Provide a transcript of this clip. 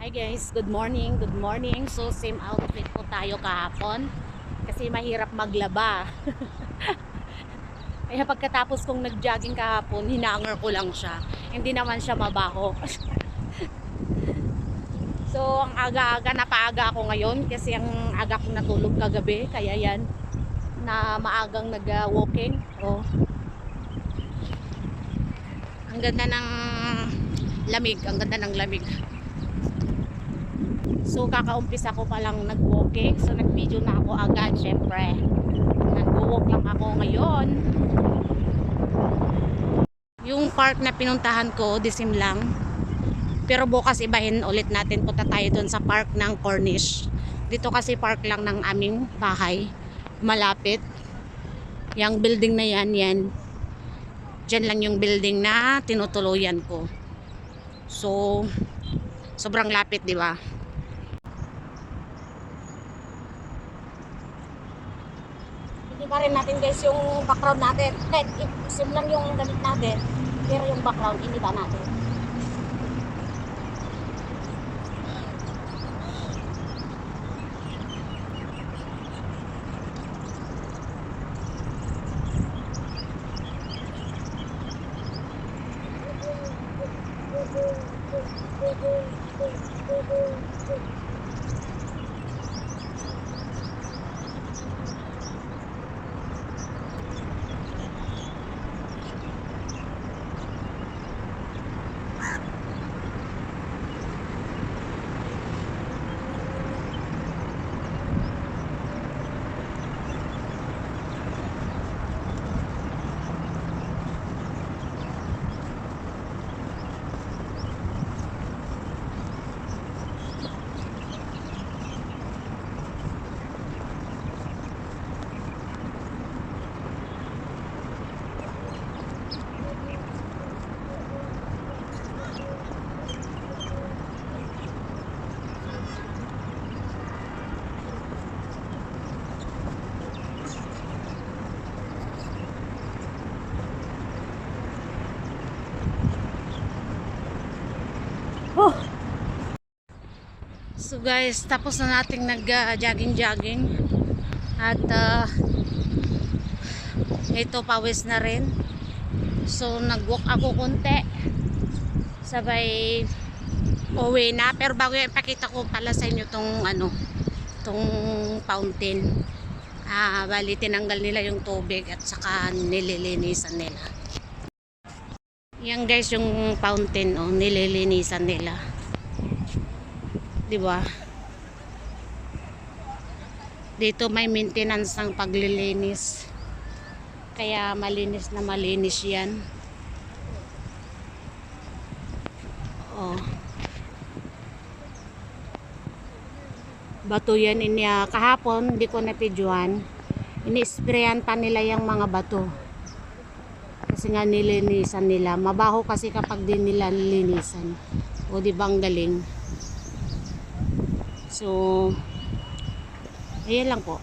Hi guys, good morning, good morning. So same outfit po tayo kahapon kasi mahirap maglaba. Kaya pagkatapos kong nag-jogging kahapon, hinanger ko lang siya. Hindi naman siya mabaho. so ang aga-aga, napaaga ako ngayon kasi ang aga kong natulog kagabi. Kaya yan, na maagang nag-walking. Oh. Ang ganda ng lamig, ang ganda ng lamig. So kakaumpisa ko pa lang nag-walking. So nag-video na ako agad syempre. Nag-walk lang ako ngayon. Yung park na pinuntahan ko, disim lang. Pero bukas ibahin ulit natin. Punta tayo dun sa park ng Cornish. Dito kasi park lang ng aming bahay. Malapit. Yang building na yan, yan. Diyan lang yung building na tinutuluyan ko. So, sobrang lapit, di ba? Pa rin natin guys yung background natin. Kahit isim lang yung gamit natin. Pero yung background, hindi ba natin? Oh. So guys, tapos na nating nag-jogging-jogging. At uh, ito pawis na rin. So nag-walk ako konti. Sabay uwi na. Pero bago yan, ipakita ko pala sa inyo tong ano, tong fountain. Ah, bali tinanggal nila yung tubig at saka nililinisan nila. Yan guys yung fountain oh, nililinisan nila. 'Di ba? Dito may maintenance ng paglilinis. Kaya malinis na malinis 'yan. Oh. Bato yan inya kahapon, hindi ko napidyohan. Ini-sprayan pa nila yung mga bato kasi nga nilinisan nila. Mabaho kasi kapag din nila nilinisan. O di ba ang galing? So ayan lang po